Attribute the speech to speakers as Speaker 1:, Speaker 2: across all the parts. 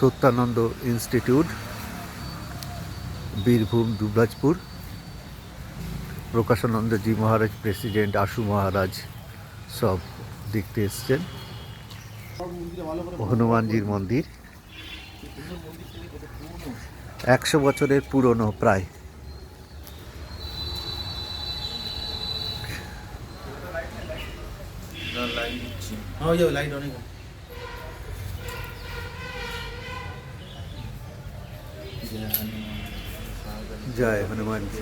Speaker 1: Satyananda institute, Birbhum, Dubrajpur. Prakashanandaji Maharaj, president Ashu Maharaj সব দেখতে এসছেন। হনুমানজির মন্দির। একশো বছরের পুরনো প্রায়।
Speaker 2: লাইট অনেক।
Speaker 1: জয় হনুমানজি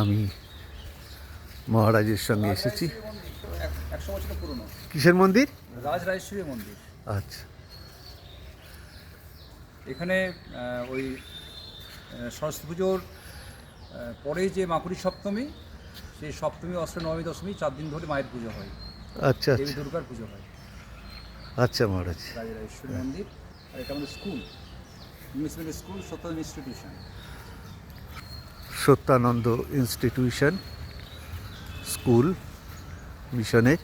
Speaker 1: আমি মহারাজের সঙ্গে এসেছি। কিসের মন্দির?
Speaker 2: রাজ রাজেশ্বরী মন্দির।
Speaker 1: আচ্ছা।
Speaker 2: এখানে ওই সরস্বতী পুজোর পরে যে মাকুড়ি সপ্তমী সেই সপ্তমী অষ্ট নবমী দশমী চার দিন ধরে মায়ের পুজো হয়।
Speaker 1: আচ্ছা
Speaker 2: দেবী
Speaker 1: আচ্ছা।
Speaker 2: দুর্গার পুজো হয়।
Speaker 1: আচ্ছা মহারাজ।
Speaker 2: রাজ মন্দির আর এটা আমাদের school English medium school Satya institution
Speaker 1: Satyananda institution school মিশনের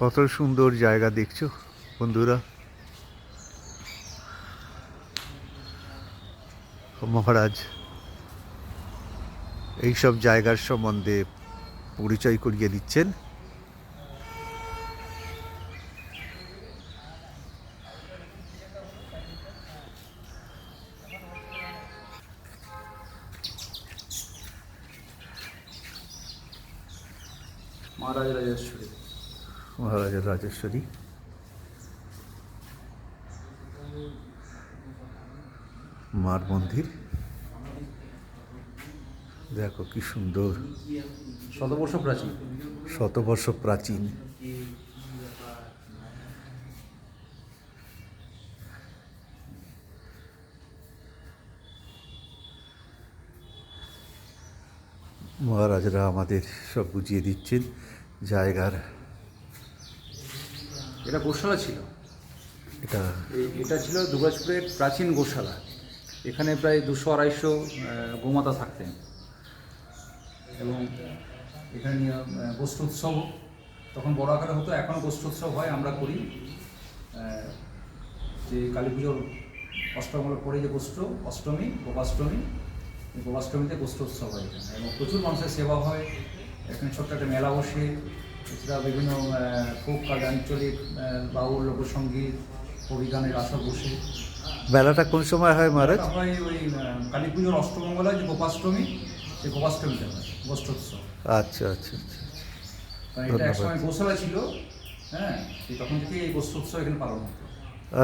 Speaker 1: কত সুন্দর জায়গা দেখছ বন্ধুরা। মহারাজ এইসব জায়গার সম্বন্ধে পরিচয় করিয়ে দিচ্ছেন।
Speaker 2: মহারাজ রাজেশ্বরী।
Speaker 1: মহারাজা রাজেশ্বরী। মার মন্দির। দেখো কি সুন্দর।
Speaker 2: শতবর্ষ প্রাচীন।
Speaker 1: শতবর্ষ প্রাচীন। মহারাজরা আমাদের সব বুঝিয়ে দিচ্ছেন জায়গার
Speaker 2: এটা গোশালা ছিল।
Speaker 1: এটা
Speaker 2: এটা ছিল দুর্গাপুরের প্রাচীন গোশালা। এখানে প্রায় দুশো আড়াইশো গোমাতা থাকতেন। এবং এখানে গোষ্ঠ উৎসব তখন বড় আকারে হতো এখনও গোষ্ঠ উৎসব হয় আমরা করি যে কালী পুজোর অষ্টমীর পরে যে গোষ্ঠ অষ্টমী গোপাষ্টমী গোপাষ্টমীতে গোষ্ঠ উৎসব হয় এখানে। এবং প্রচুর মানুষের সেবা হয় এখানে ছোট্ট একটা মেলা বসে এছাড়া বিভিন্ন কাজ আঞ্চলিক বাউল লোকসঙ্গীত কবিগানের আসর বসে।
Speaker 1: মেলাটা কোন সময় হয় মহারাজ?
Speaker 2: হয় ওই কালী পুজোর অষ্টমঙ্গলায় যে গোপাষ্টমী সেই গোপাষ্টমীতে হয় গোষ্ঠোৎসব।
Speaker 1: আচ্ছা আচ্ছা আচ্ছা
Speaker 2: এটা। একসময় গোশালা ছিল হ্যাঁ সেই তখন থেকে এই গোষ্ঠোৎসব এখানে পালন হতো।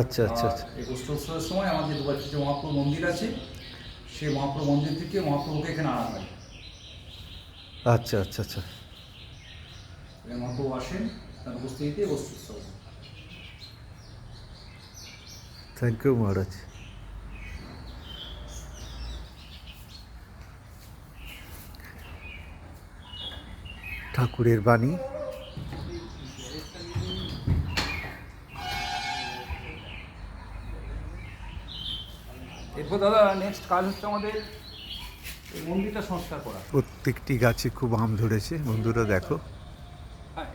Speaker 1: আচ্ছা আচ্ছা আচ্ছা।
Speaker 2: এই গোষ্ঠোৎসবের সময় আমাদের দুবার যে মহাপ্রভু মন্দির আছে সেই মহাপ্রভু মন্দির থেকে মহাপ্রভুকে এখানে আনা হয়।
Speaker 1: আচ্ছা আচ্ছা আচ্ছা।
Speaker 2: মহাপ্রভু আসেন তার উপস্থিতিতে হয়।
Speaker 1: থ্যাংক ইউ মহারাজ ঠাকুরের বাণী।
Speaker 2: এরপর দাদা নেক্সট কাজ হচ্ছে আমাদের মন্দিরটা সংস্কার করা।
Speaker 1: প্রত্যেকটি গাছে খুব আম ধরেছে। বন্ধুরা দেখো।
Speaker 2: হ্যাঁ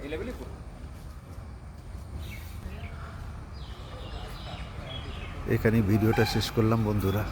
Speaker 1: এখানে ভিডিওটা শেষ করলাম বন্ধুরা।